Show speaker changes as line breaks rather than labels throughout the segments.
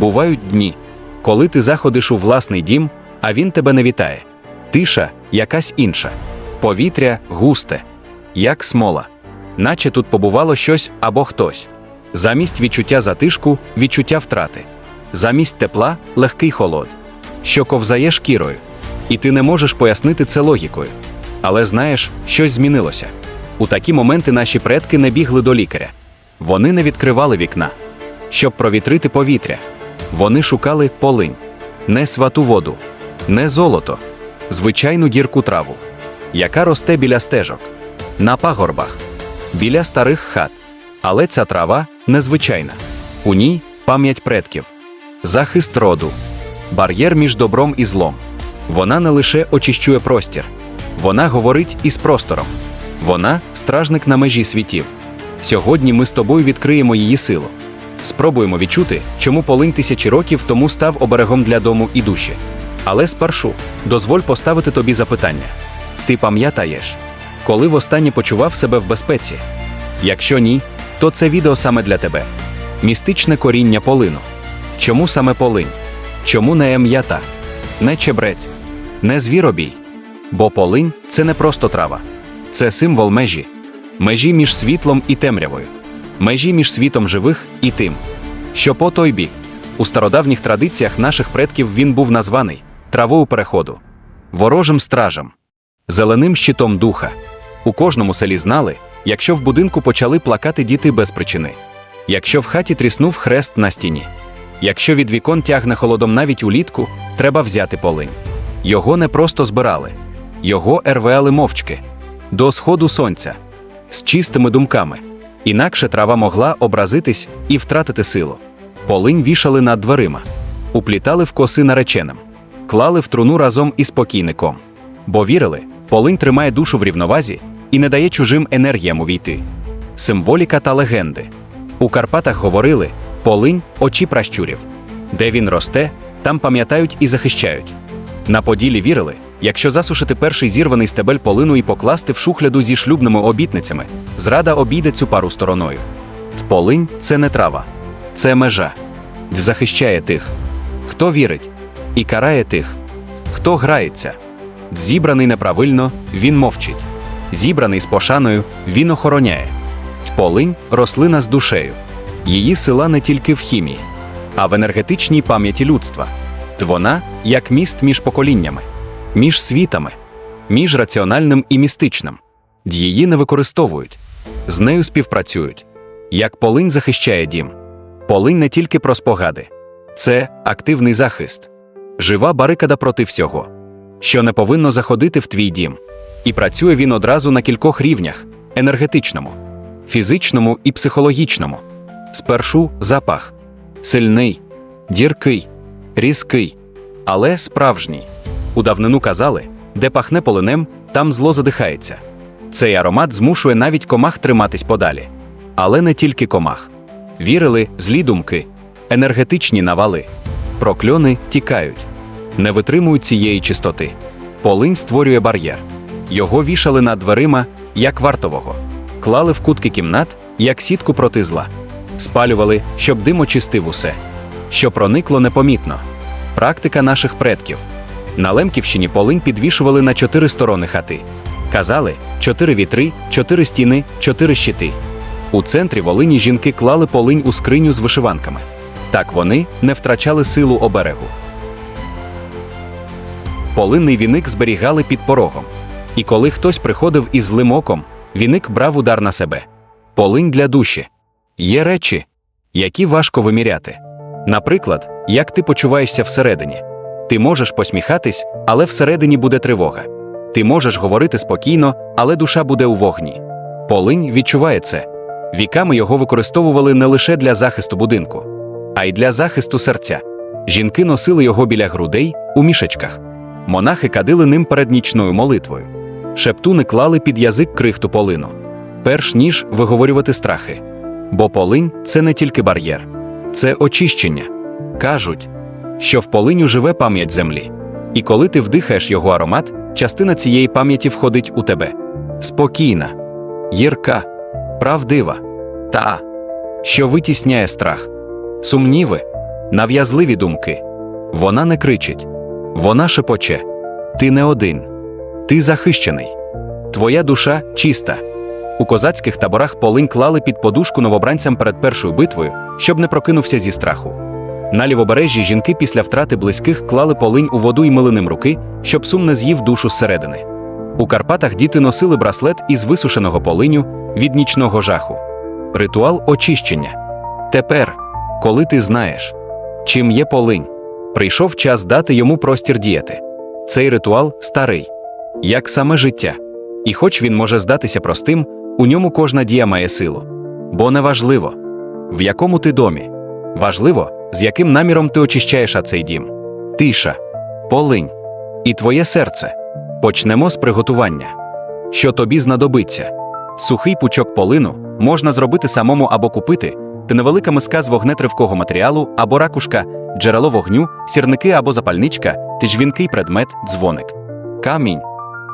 Бувають дні, коли ти заходиш у власний дім, а він тебе не вітає. Тиша якась інша, повітря густе, як смола, наче тут побувало щось або хтось. Замість відчуття затишку, відчуття втрати, замість тепла легкий холод, що ковзає шкірою. І ти не можеш пояснити це логікою. Але знаєш, щось змінилося. У такі моменти наші предки не бігли до лікаря. Вони не відкривали вікна, щоб провітрити повітря. Вони шукали полинь, не свату воду, не золото, звичайну гірку траву, яка росте біля стежок, на пагорбах, біля старих хат. Але ця трава незвичайна. У ній пам'ять предків, захист роду, бар'єр між добром і злом. Вона не лише очищує простір, вона говорить із простором. Вона стражник на межі світів. Сьогодні ми з тобою відкриємо її силу. Спробуємо відчути, чому полинь тисячі років тому став оберегом для дому і душі. Але спершу дозволь поставити тобі запитання: ти пам'ятаєш, коли востаннє почував себе в безпеці? Якщо ні, то це відео саме для тебе. Містичне коріння полину. Чому саме полинь? Чому не ем'ята, не чебрець, не звіробій? Бо полинь це не просто трава, це символ межі, межі між світлом і темрявою, межі між світом живих і тим, що по той бік. У стародавніх традиціях наших предків він був названий травою переходу, ворожим стражем, зеленим щитом духа. У кожному селі знали, якщо в будинку почали плакати діти без причини, якщо в хаті тріснув хрест на стіні, якщо від вікон тягне холодом навіть улітку, треба взяти полинь. Його не просто збирали, його ервеали мовчки до сходу сонця з чистими думками. Інакше трава могла образитись і втратити силу. Полинь вішали над дверима, уплітали в коси нареченим, клали в труну разом із покійником. Бо вірили, полинь тримає душу в рівновазі і не дає чужим енергіям увійти. Символіка та легенди. У Карпатах говорили полинь очі пращурів. Де він росте, там пам'ятають і захищають. На Поділі вірили, якщо засушити перший зірваний стебель полину і покласти в шухляду зі шлюбними обітницями, зрада обійде цю пару стороною. Полинь це не трава, це межа, захищає тих, хто вірить, і карає тих, хто грається. Зібраний неправильно, він мовчить. Зібраний з пошаною, він охороняє. Полинь рослина з душею. Її сила не тільки в хімії, а в енергетичній пам'яті людства. Вона як міст між поколіннями, між світами, між раціональним і містичним. Її не використовують, з нею співпрацюють. Як полинь захищає дім. Полинь не тільки про спогади, це активний захист, жива барикада проти всього, що не повинно заходити в твій дім. І працює він одразу на кількох рівнях: енергетичному, фізичному і психологічному. Спершу запах сильний, діркий, різкий, але справжній. У давнину казали, де пахне полинем, там зло задихається. Цей аромат змушує навіть комах триматись подалі. Але не тільки комах. Вірили злі думки, енергетичні навали, прокльони тікають, не витримують цієї чистоти. Полинь створює бар'єр. Його вішали над дверима, як вартового, клали в кутки кімнат, як сітку проти зла, спалювали, щоб дим очистив усе, що проникло непомітно. Практика наших предків. На Лемківщині полинь підвішували на чотири сторони хати. Казали чотири вітри, чотири стіни, чотири щити. У центрі Волині жінки клали полинь у скриню з вишиванками. Так вони не втрачали силу оберегу. Полинний віник зберігали під порогом. І коли хтось приходив із злим оком, віник брав удар на себе. Полинь для душі. Є речі, які важко виміряти. Наприклад, як ти почуваєшся всередині. Ти можеш посміхатись, але всередині буде тривога. Ти можеш говорити спокійно, але душа буде у вогні. Полинь відчуває це. Віками його використовували не лише для захисту будинку, а й для захисту серця. Жінки носили його біля грудей у мішечках. Монахи кадили ним перед нічною молитвою. Шептуни клали під язик крихту полину, перш ніж виговорювати страхи. Бо полинь це не тільки бар'єр, це очищення. Кажуть, що в полиню живе пам'ять землі. І коли ти вдихаєш його аромат, частина цієї пам'яті входить у тебе. Спокійна, гірка, правдива, та, що витісняє страх, сумніви, нав'язливі думки. Вона не кричить, вона шепоче. Ти не один, ти захищений. Твоя душа чиста. У козацьких таборах полинь клали під подушку новобранцям перед першою битвою, щоб не прокинувся зі страху. На лівобережжі жінки після втрати близьких клали полинь у воду і мили ним руки, щоб сум не з'їв душу зсередини. У Карпатах діти носили браслет із висушеного полиню від нічного жаху. Ритуал очищення. Тепер, коли ти знаєш, чим є полинь, прийшов час дати йому простір діяти. Цей ритуал старий, як саме життя. І хоч він може здатися простим, у ньому кожна дія має силу. Бо не важливо, в якому ти домі. Важливо, з яким наміром ти очищаєш цей дім. Тиша, полинь і твоє серце. Почнемо з приготування. Що тобі знадобиться? Сухий пучок полину можна зробити самому або купити, та невелика миска з вогнетривкого матеріалу або ракушка, джерело вогню, сірники або запальничка, тижвінкий предмет, дзвоник. Камінь,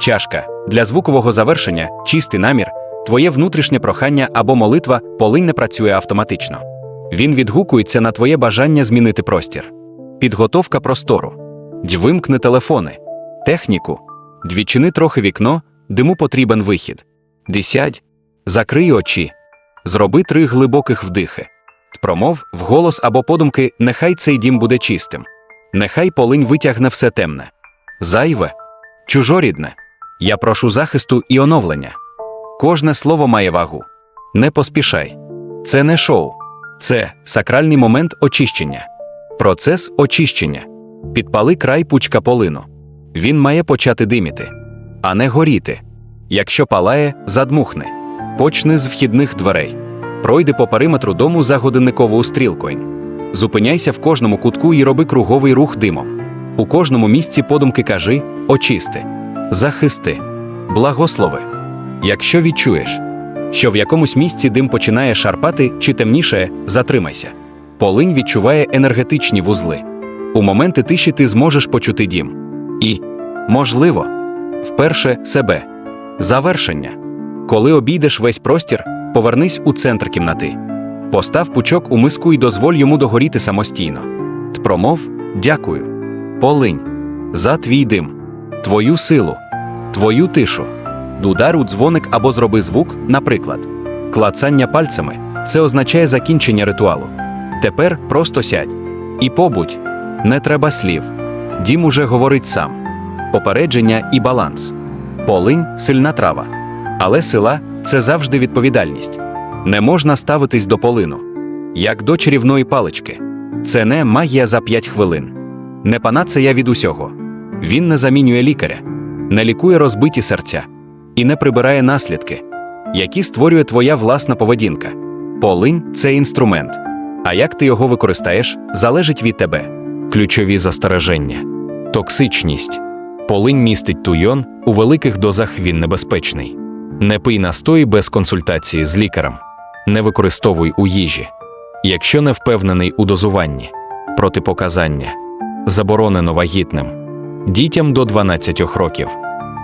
чашка. Для звукового завершення, чистий намір, твоє внутрішнє прохання або молитва полинь не працює автоматично. Він відгукується на твоє бажання змінити простір. Підготовка простору. Дьвимкни телефони. Техніку. Двічини трохи вікно, диму потрібен вихід. Десять. Закрий очі. Зроби три глибоких вдихи. Промов вголос або подумки, нехай цей дім буде чистим. Нехай полинь витягне все темне. Зайве, чужорідне. Я прошу захисту і оновлення. Кожне слово має вагу. Не поспішай. Це не шоу, це сакральний момент очищення. Процес очищення. Підпали край пучка полину. Він має почати диміти, а не горіти. Якщо палає, задмухни. Почни з вхідних дверей. Пройди по периметру дому за годинниковою стрілкою. Зупиняйся в кожному кутку і роби круговий рух димом. У кожному місці подумки кажи очисти, захисти, благослови. Якщо відчуєш, що в якомусь місці дим починає шарпати чи темніше, затримайся. Полинь відчуває енергетичні вузли. У моменти тиші ти зможеш почути дім. І, можливо, вперше себе. Завершення. Коли обійдеш весь простір, повернись у центр кімнати. Постав пучок у миску і дозволь йому догоріти самостійно. Т Промов дякую. Полинь за твій дим, твою силу, твою тишу. Удар у дзвоник або зроби звук, наприклад. Клацання пальцями це означає закінчення ритуалу. Тепер просто сядь. І побудь, не треба слів. Дім уже говорить сам. Попередження і баланс. Полинь сильна трава. Але сила це завжди відповідальність. Не можна ставитись до полину, як до чарівної палички. Це не магія за п'ять хвилин. Не панацея від усього. Він не замінює лікаря, не лікує розбиті серця і не прибирає наслідки, які створює твоя власна поведінка. Полинь це інструмент. А як ти його використаєш, залежить від тебе. Ключові застереження, токсичність. Полинь містить туйон, у великих дозах він небезпечний. Не пий настої без консультації з лікарем, не використовуй у їжі. Якщо не впевнений у дозуванні, протипоказання, заборонено вагітним, дітям до 12 років,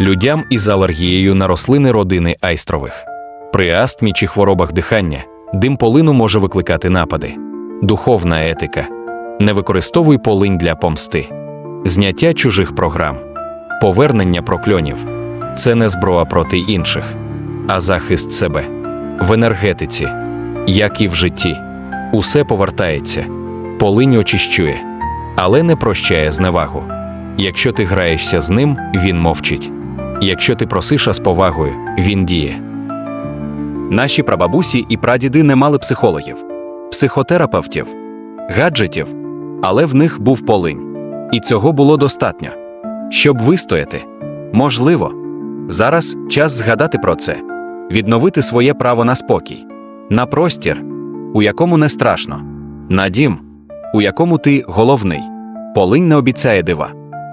людям із алергією на рослини родини айстрових. При астмі чи хворобах дихання дим полину може викликати напади, духовна етика. Не використовуй полинь для помсти, зняття чужих програм, повернення прокльонів це не зброя проти інших, а захист себе. В енергетиці, як і в житті, усе повертається, полинь очищує, але не прощає зневагу. Якщо ти граєшся з ним, він мовчить. Якщо ти просиш з повагою, він діє. Наші прабабусі і прадіди не мали психологів, психотерапевтів, гаджетів, але в них був полинь. І цього було достатньо. Щоб вистояти, можливо, зараз час згадати про це, відновити своє право на спокій, на простір, у якому не страшно, на дім, у якому ти головний. Полинь не обіцяє дива,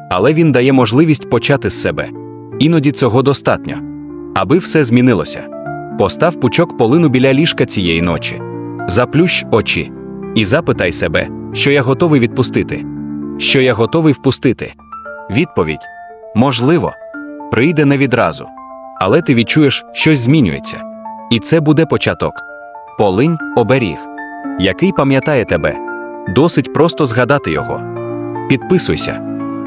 але він дає можливість почати з себе. Іноді цього достатньо, аби все змінилося. Постав пучок полину біля ліжка цієї ночі, заплющ очі і запитай себе, що я готовий відпустити, що я готовий впустити. Відповідь можливо, прийде не відразу, але ти відчуєш, щось змінюється. І це буде початок. Полинь оберіг, який пам'ятає тебе, Досить просто згадати його. Підписуйся.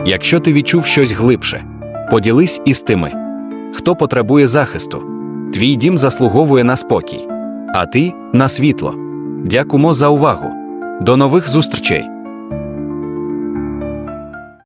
Якщо ти відчув щось глибше, поділись із тими, хто потребує захисту. Твій дім заслуговує на спокій, а ти на світло. Дякуємо за увагу. До нових зустрічей!